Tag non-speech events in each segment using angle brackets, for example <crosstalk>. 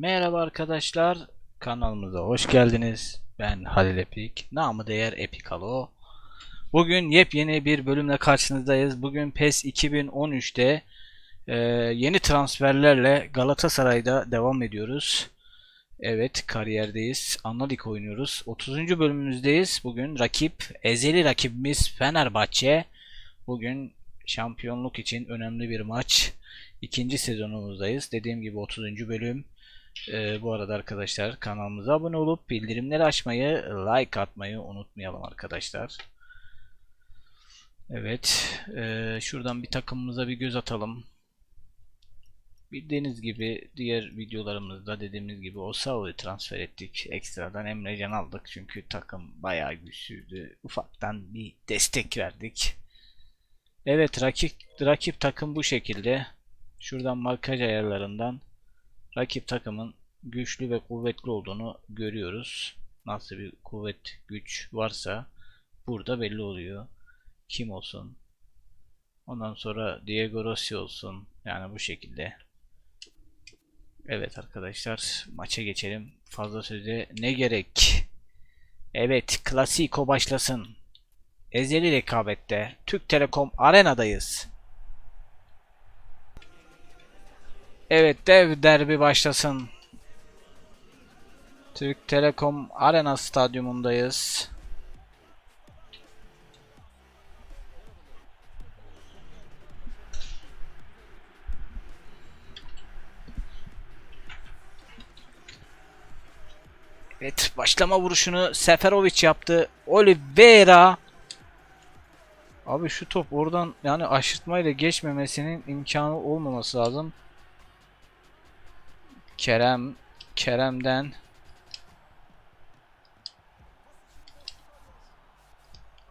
Merhaba arkadaşlar, kanalımıza hoş geldiniz. Ben Halil Epik, namı değer Epikalo. Bugün yepyeni bir bölümle karşınızdayız. Bugün PES 2013'te e, yeni transferlerle Galatasaray'da devam ediyoruz. Evet, kariyerdeyiz. Anladık oynuyoruz. 30. bölümümüzdeyiz. Bugün rakip, ezeli rakibimiz Fenerbahçe. Bugün şampiyonluk için önemli bir maç. İkinci sezonumuzdayız. Dediğim gibi 30. bölüm. Ee, bu arada arkadaşlar kanalımıza abone olup bildirimleri açmayı, like atmayı unutmayalım arkadaşlar. Evet, ee, şuradan bir takımımıza bir göz atalım. Bildiğiniz gibi diğer videolarımızda dediğimiz gibi Osao'yu transfer ettik. Ekstradan Emrecan aldık çünkü takım bayağı güçlüydü. Ufaktan bir destek verdik. Evet rakip rakip takım bu şekilde. Şuradan markaj ayarlarından rakip takımın güçlü ve kuvvetli olduğunu görüyoruz. Nasıl bir kuvvet, güç varsa burada belli oluyor. Kim olsun? Ondan sonra Diego Rossi olsun. Yani bu şekilde. Evet arkadaşlar maça geçelim. Fazla söze ne gerek? Evet Klasiko başlasın. Ezeli rekabette Türk Telekom Arena'dayız. Evet dev derbi başlasın. Türk Telekom Arena stadyumundayız. Evet başlama vuruşunu Seferovic yaptı. Oliveira Abi şu top oradan yani aşırtmayla geçmemesinin imkanı olmaması lazım. Kerem Kerem'den.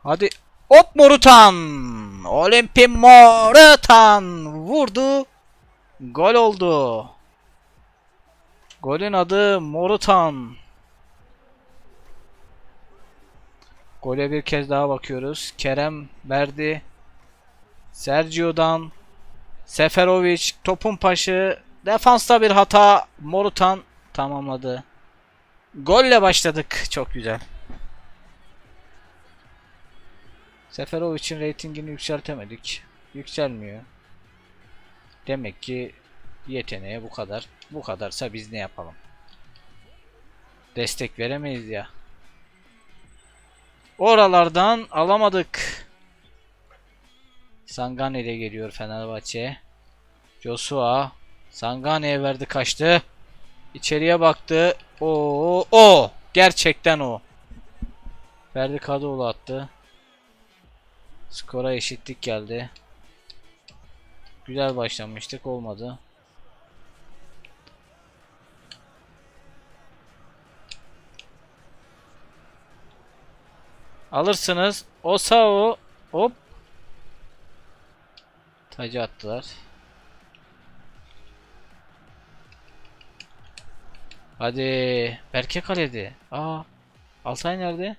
Hadi hop Morutan. Olimpi Morutan vurdu. Gol oldu. Golün adı Morutan. Gole bir kez daha bakıyoruz. Kerem verdi. Sergio'dan. Seferovic topun paşı Defansta bir hata. Morutan tamamladı. Golle başladık. Çok güzel. Seferovic'in reytingini yükseltemedik. Yükselmiyor. Demek ki yeteneğe bu kadar. Bu kadarsa biz ne yapalım? Destek veremeyiz ya. Oralardan alamadık. Sangane ile geliyor Fenerbahçe. Joshua Sangane'ye verdi kaçtı. İçeriye baktı. O o gerçekten o. Ferdi Kadıoğlu attı. Skora eşitlik geldi. Güzel başlamıştık olmadı. Alırsınız. Osao hop. Tacı attılar. Hadi. Berke kaledi. Aa. Altay nerede?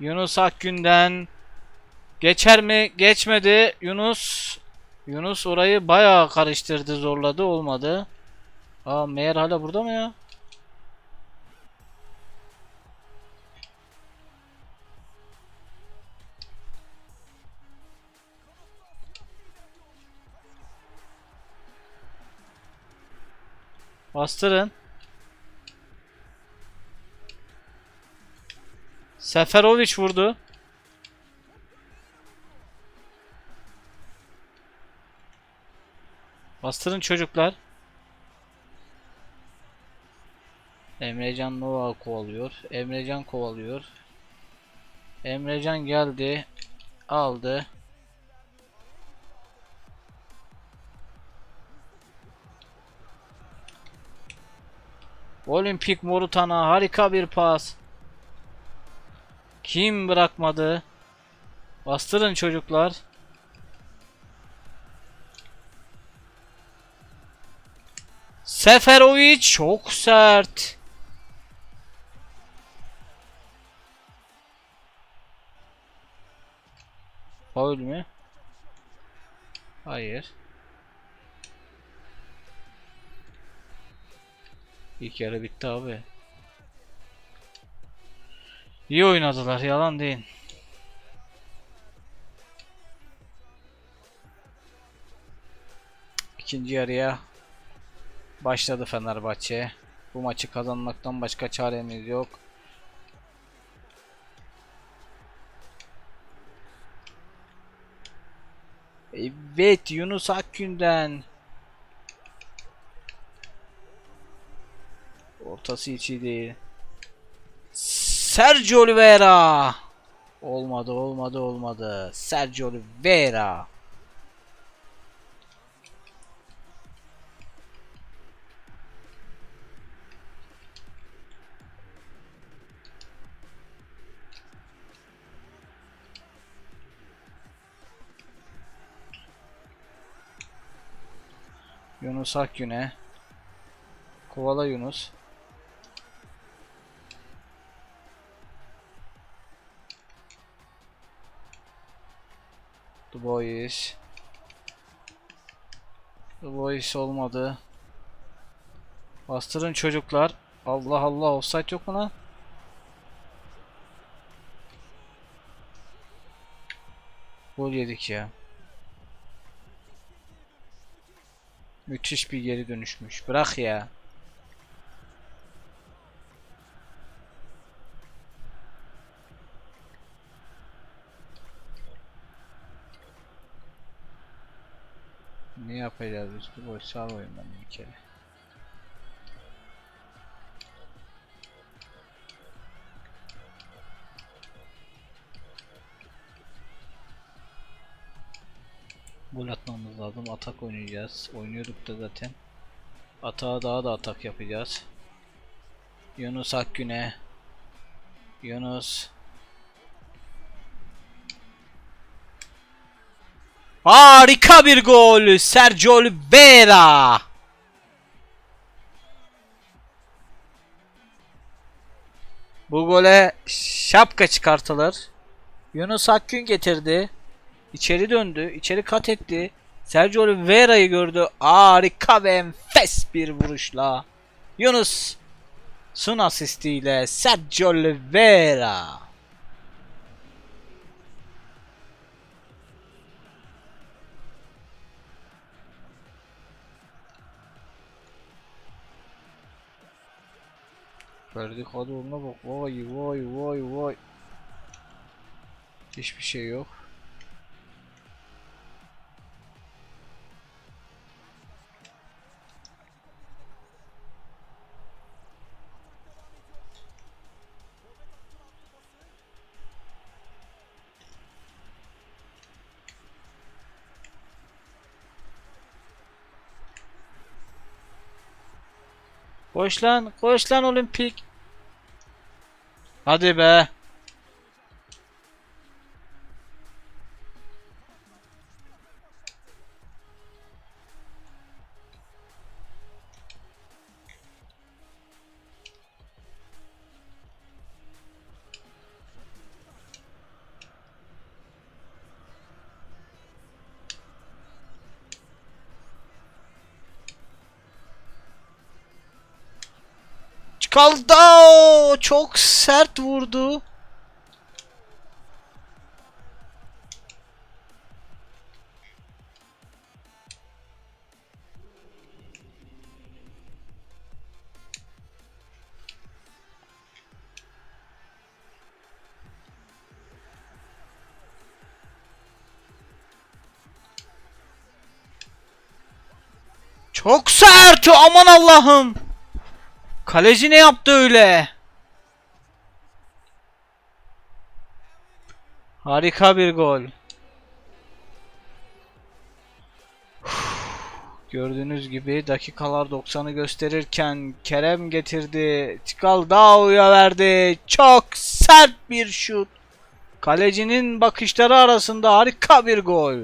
Yunus Akgün'den geçer mi? Geçmedi. Yunus Yunus orayı bayağı karıştırdı, zorladı, olmadı. Aa Meğer hala burada mı ya? Bastırın. Seferovic vurdu. Bastırın çocuklar. Emrecan Nova kovalıyor. Emrecan kovalıyor. Emrecan geldi. Aldı. Olimpik Morutan'a harika bir pas. Kim bırakmadı? Bastırın çocuklar. Seferovic çok sert. Faul mü? Hayır. İlk yarı bitti abi. İyi oynadılar yalan değil. İkinci yarıya başladı Fenerbahçe. Bu maçı kazanmaktan başka çaremiz yok. Evet Yunus Akgün'den Ortası içi değil. Sergio Oliveira Olmadı olmadı olmadı. Sergio Oliveira Yunus Akgün'e Kovala Yunus. The Boys The Boys olmadı. Bastırın çocuklar. Allah Allah offside yok mu lan? Gol yedik ya Müthiş bir geri dönüşmüş. Bırak ya. Ne yapacağız üstü boş sallayayım ben bir kere. Gol atmamız lazım. Atak oynayacağız. Oynuyorduk da zaten. Atağa daha da atak yapacağız. Yunus Akgün'e. Yunus. Harika bir gol. Sergio Oliveira. Bu gole şapka çıkartılır. Yunus Akgün getirdi. İçeri döndü. içeri kat etti. Sergio Oliveira'yı gördü. Harika ve enfes bir vuruşla. Yunus Sun asistiyle Sergio Oliveira. Verdik hadi onunla bak. Vay vay vay vay. Hiçbir şey yok. Koş lan, koş lan olimpik. Hadi be. Kaldı. Çok sert vurdu. Çok sert. Aman Allah'ım. Kaleci ne yaptı öyle? Harika bir gol. Gördüğünüz gibi dakikalar 90'ı gösterirken Kerem getirdi. Tikaldau'ya verdi. Çok sert bir şut. Kalecinin bakışları arasında harika bir gol.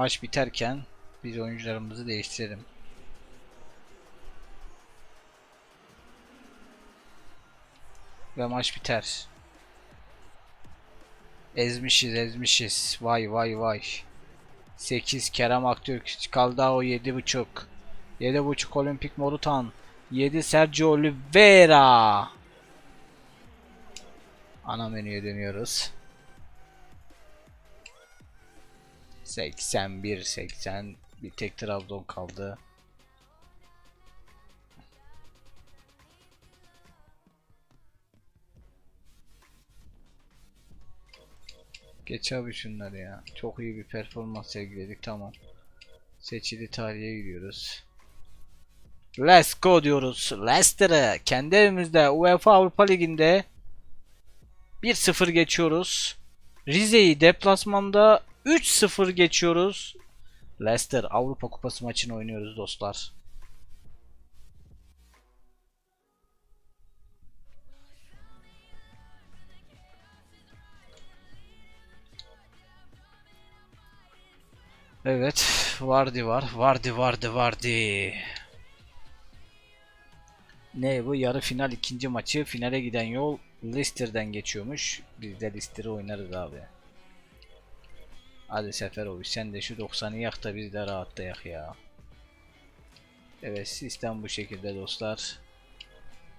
Maç biterken biz oyuncularımızı değiştirelim. Ve maç biter. Ezmişiz ezmişiz. Vay vay vay. 8 Kerem Aktürk kaldı o 7.5. 7.5 Olimpik Morutan. 7 Sergio Oliveira. Ana menüye dönüyoruz. 81 80 bir tek Trabzon kaldı. Geç abi şunları ya. Çok iyi bir performans sergiledik tamam. Seçili tarihe gidiyoruz. Let's go diyoruz. Leicester'ı kendi evimizde UEFA Avrupa Ligi'nde 1-0 geçiyoruz. Rize'yi deplasmanda 3-0 geçiyoruz. Leicester Avrupa Kupası maçını oynuyoruz dostlar. Evet, Vardy var. Vardy, Vardy, Vardy. Ne bu? Yarı final ikinci maçı. Finale giden yol Leicester'den geçiyormuş. Biz de Leicester'ı oynarız abi. Hadi Seferovic sen de şu 90'ı yak da biz de rahatlayak ya. Evet sistem bu şekilde dostlar.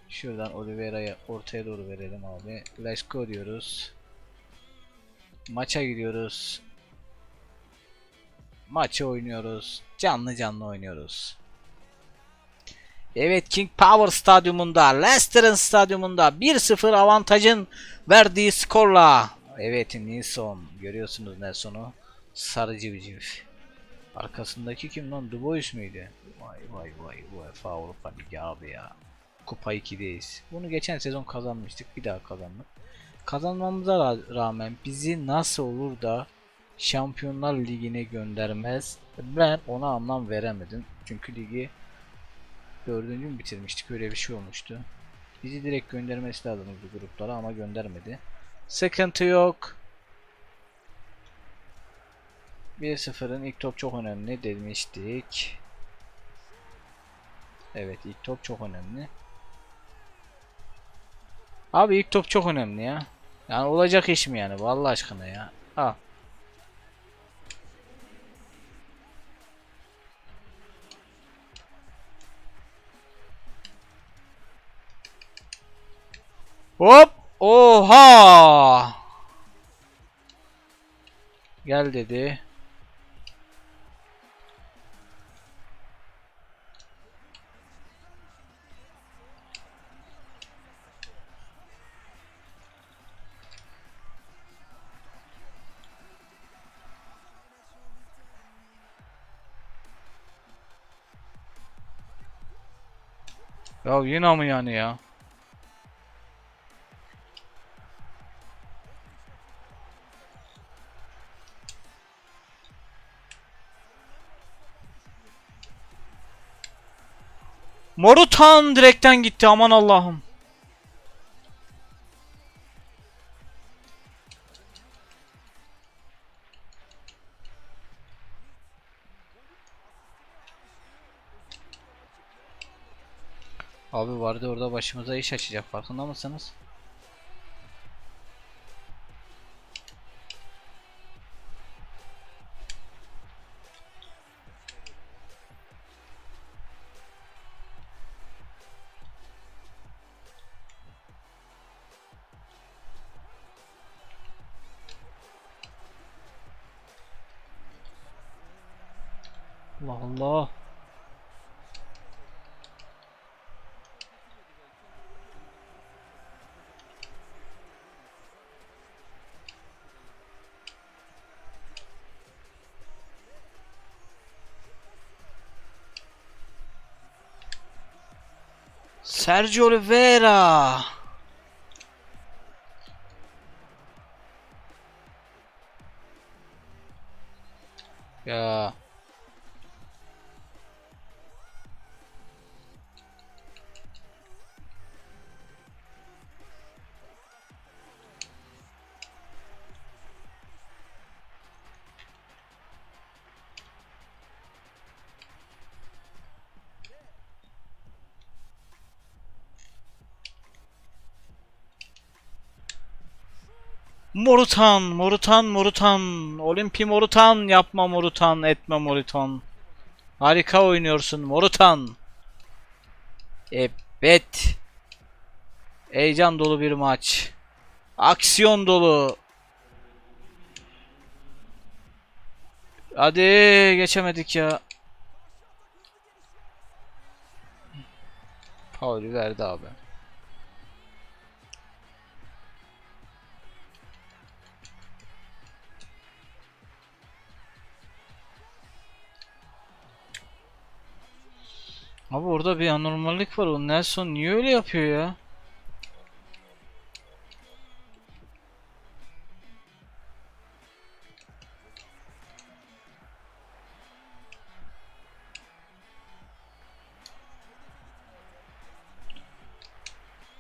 Şuradan Oliveira'ya ortaya doğru verelim abi. Let's go diyoruz. Maça gidiyoruz. Maçı oynuyoruz. Canlı canlı oynuyoruz. Evet King Power stadyumunda Leicester'ın stadyumunda 1-0 avantajın verdiği skorla. Evet Nilsson görüyorsunuz Nelson'u. Sarı civciv. Arkasındaki kim lan? Du Bois miydi? Vay vay vay UEFA Avrupa Ligi abi ya. Kupa 2'deyiz. Bunu geçen sezon kazanmıştık. Bir daha kazandık. Kazanmamıza ra- rağmen bizi nasıl olur da Şampiyonlar Ligi'ne göndermez. Ben ona anlam veremedim. Çünkü ligi dördüncü mü bitirmiştik öyle bir şey olmuştu. Bizi direkt göndermesi lazımdı gruplara ama göndermedi. Sıkıntı yok. 1-0'ın ilk top çok önemli demiştik. Evet ilk top çok önemli. Abi ilk top çok önemli ya. Yani olacak iş mi yani bu Allah aşkına ya. Al. Hop! Oha! Gel dedi. Ya yine mi yani ya? Morutan direkten gitti aman Allah'ım. Abi vardı orada başımıza iş açacak farkında mısınız? Sergio Oliveira. Ya. Morutan, Morutan, Morutan. Olimpi Morutan, yapma Morutan, etme Morutan. Harika oynuyorsun Morutan. Evet. Heyecan dolu bir maç. Aksiyon dolu. Hadi geçemedik ya. Faulü verdi abi. Orada bir anormallik var. O Nelson niye öyle yapıyor ya?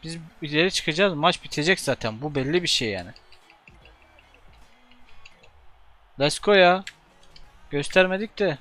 Biz ileri çıkacağız. Maç bitecek zaten. Bu belli bir şey yani. Let's go ya. Göstermedik de.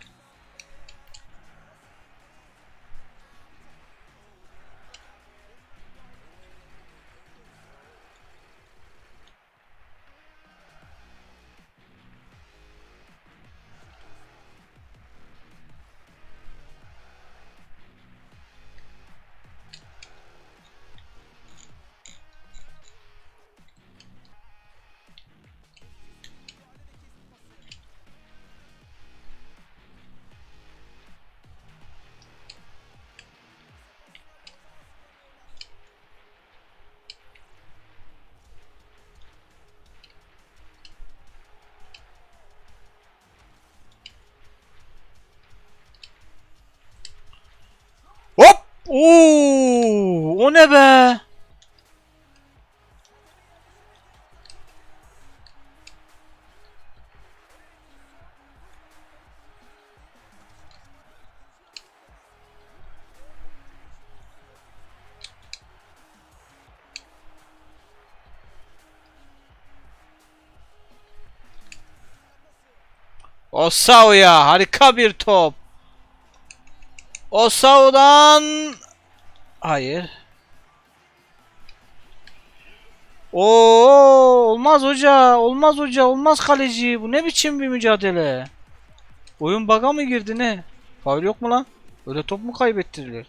Oo! O ne be? Osau'ya harika bir top. Osau'dan Hayır. Oo olmaz hoca, olmaz hoca, olmaz kaleci. Bu ne biçim bir mücadele? Oyun baga mı girdi ne? Faul yok mu lan? Öyle top mu kaybettirilir?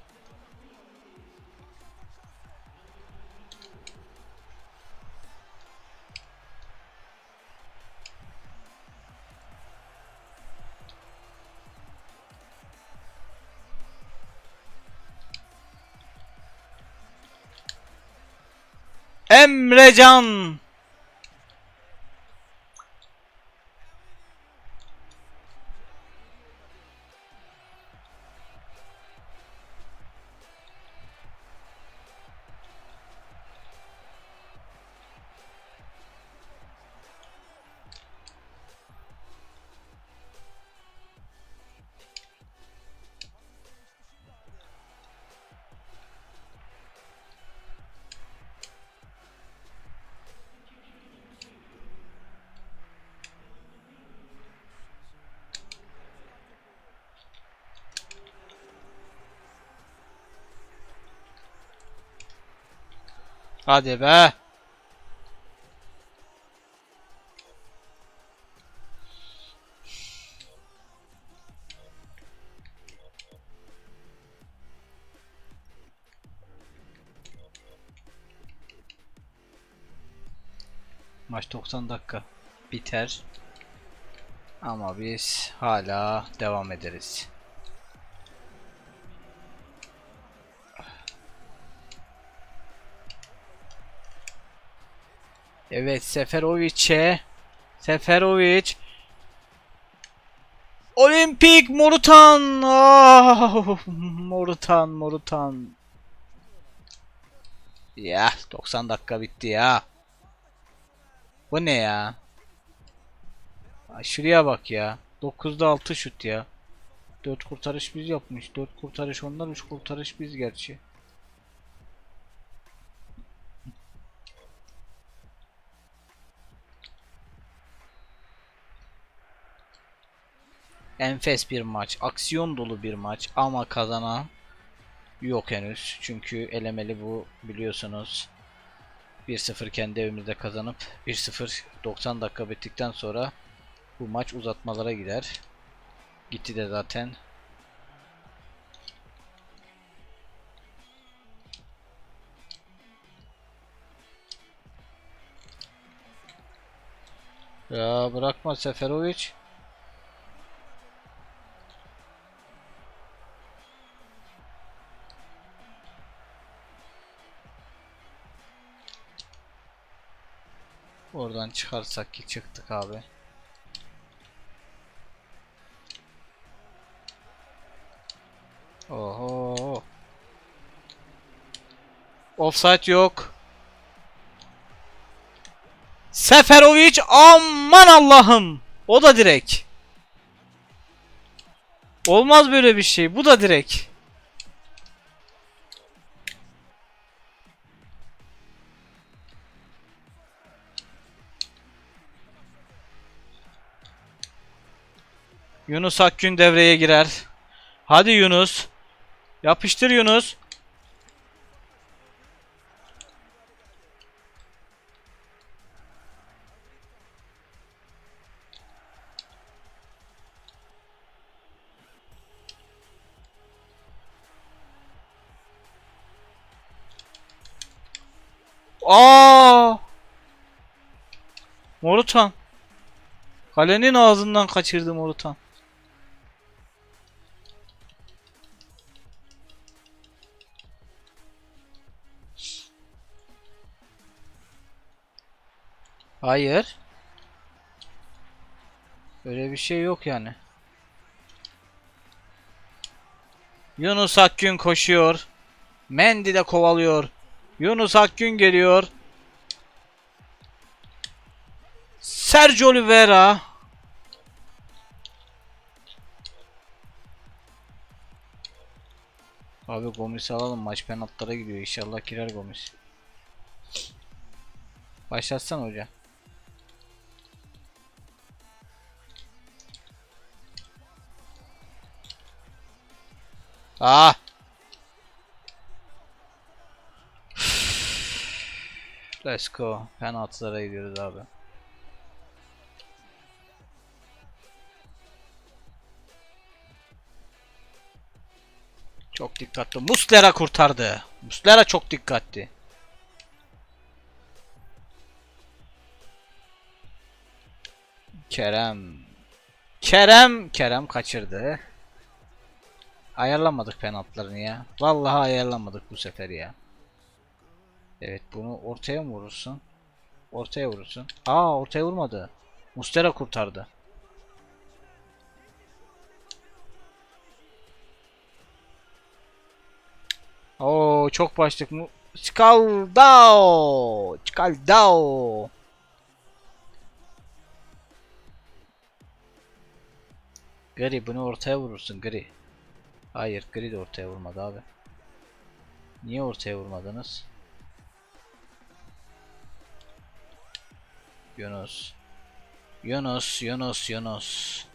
Emrecan. Hadi be. Maç 90 dakika biter. Ama biz hala devam ederiz. Evet Seferovic'e Seferovic. Olimpik Morutan ah, Morutan Morutan Ya 90 dakika bitti ya. Bu ne ya? Ay, Şuraya bak ya. 9'da 6 şut ya. 4 kurtarış biz yapmış. 4 kurtarış onlar 3 kurtarış biz gerçi Enfes bir maç, aksiyon dolu bir maç ama kazanan yok henüz. Çünkü elemeli bu biliyorsunuz. 1-0 kendi evimizde kazanıp 1-0 90 dakika bittikten sonra bu maç uzatmalara gider. Gitti de zaten. Ya bırakma Seferovic. Oradan çıkarsak ki çıktık abi. Oho. Offside yok. Seferovic aman Allah'ım. O da direkt. Olmaz böyle bir şey. Bu da direkt. Yunus Akgün devreye girer. Hadi Yunus. Yapıştır Yunus. Aa! Morutan. Kalenin ağzından kaçırdı Morutan. Hayır. Öyle bir şey yok yani. Yunus Akgün koşuyor. Mendy de kovalıyor. Yunus Akgün geliyor. Sergio Oliveira. Abi Gomis'i alalım. Maç penaltılara gidiyor. İnşallah girer Gomis. Başlatsana hoca. Ah! Let's go. Penaltılara gidiyoruz abi. Çok dikkatli. Muslera kurtardı. Muslera çok dikkatli. Kerem. Kerem. Kerem kaçırdı. Ayarlamadık penaltılarını ya. Vallahi ayarlamadık bu sefer ya. Evet bunu ortaya mı vurursun? Ortaya vurursun. Aa ortaya vurmadı. Mustera kurtardı. Oo çok başlık mı? Skaldao! Skaldao! Gri bunu ortaya vurursun Gri. Hayır Gri de ortaya vurmadı abi. Niye ortaya vurmadınız? Yunus. Yunus, Yunus, Yunus.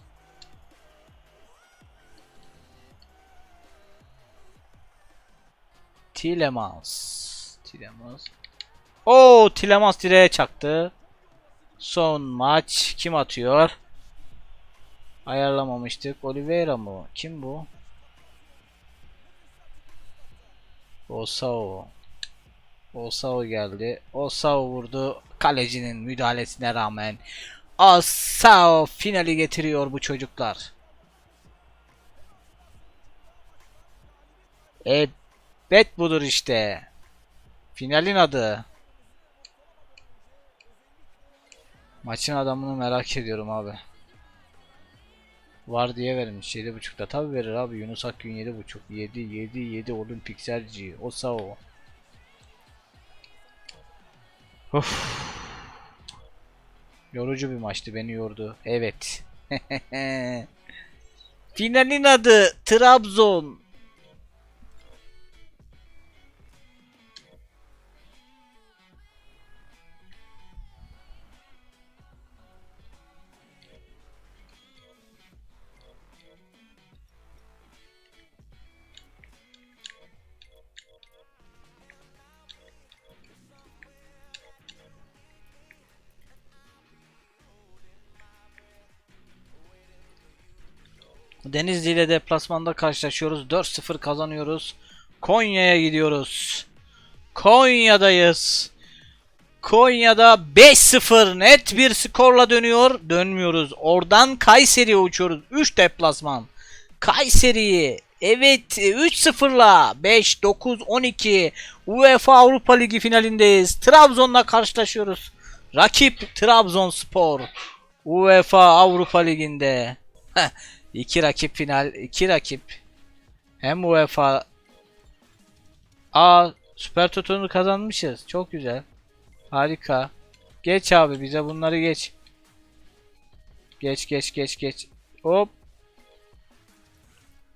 Tilemans. Tilemans. Oo, Tilemans direğe çaktı. Son maç kim atıyor? Ayarlamamıştık. Oliveira mı? Kim bu? Osao. Osao geldi. Osao vurdu. Kalecinin müdahalesine rağmen Osao finali getiriyor bu çocuklar. Evet budur işte. Finalin adı. Maçın adamını merak ediyorum abi. Var diye vermiş. 7.5'da tabi verir abi. Yunus Akgün 7.5 7 7 7 Olimpikserci Osao Of. Yorucu bir maçtı. Beni yordu. Evet. <laughs> Finalin adı Trabzon Denizli ile deplasmanda karşılaşıyoruz. 4-0 kazanıyoruz. Konya'ya gidiyoruz. Konya'dayız. Konya'da 5-0 net bir skorla dönüyor. Dönmüyoruz. Oradan Kayseri'ye uçuyoruz. 3 deplasman. Kayseri'yi evet 3-0'la 5 9 12 UEFA Avrupa Ligi finalindeyiz. Trabzon'la karşılaşıyoruz. Rakip Trabzonspor. UEFA Avrupa Ligi'nde. İki rakip final, iki rakip. Hem UEFA Aa Süper Toto'nu kazanmışız. Çok güzel. Harika. Geç abi bize bunları geç. Geç geç geç geç. Hop.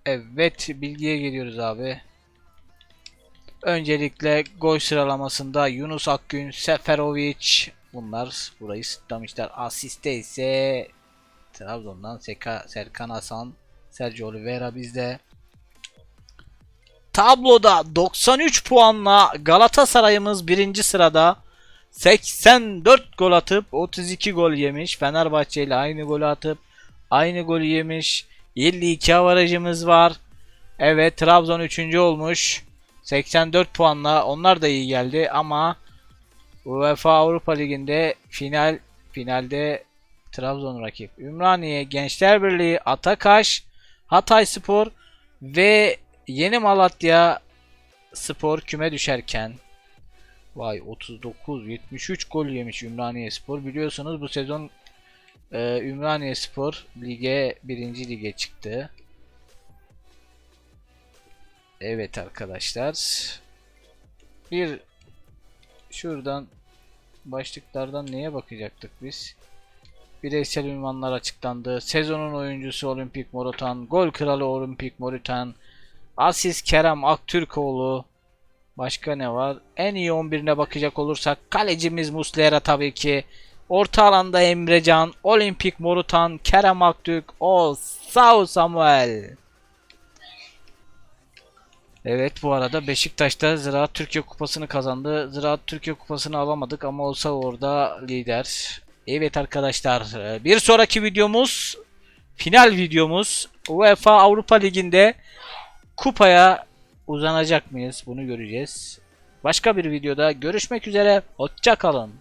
Evet bilgiye geliyoruz abi. Öncelikle gol sıralamasında Yunus Akgün, Seferovic bunlar burayı sıtlamışlar. Asiste ise Trabzon'dan Seka, Serkan Hasan, Sergio Oliveira bizde. Tabloda 93 puanla Galatasaray'ımız birinci sırada. 84 gol atıp 32 gol yemiş. Fenerbahçe ile aynı golü atıp aynı golü yemiş. 52 avarajımız var. Evet Trabzon 3. olmuş. 84 puanla onlar da iyi geldi ama UEFA Avrupa Ligi'nde final finalde Trabzon rakip. Ümraniye Gençler Birliği, Atakaş, Hatay Spor ve Yeni Malatya Spor küme düşerken Vay 39 73 gol yemiş Ümraniye Spor. Biliyorsunuz bu sezon e, Ümraniye Spor lige 1. lige çıktı. Evet arkadaşlar. Bir şuradan başlıklardan neye bakacaktık biz? Bireysel ünvanlar açıklandı. Sezonun oyuncusu Olimpik Morutan, gol kralı Olimpik Morutan, asist Kerem Aktürkoğlu, Başka ne var? En iyi 11'ine bakacak olursak kalecimiz Muslera tabii ki. Orta alanda Emrecan, Olimpik Morutan, Kerem Aktürk, o Sao Samuel. Evet bu arada Beşiktaş'ta Ziraat Türkiye Kupası'nı kazandı. Ziraat Türkiye Kupası'nı alamadık ama olsa orada lider. Evet arkadaşlar bir sonraki videomuz final videomuz UEFA Avrupa Ligi'nde kupaya uzanacak mıyız bunu göreceğiz. Başka bir videoda görüşmek üzere. Hoşça kalın.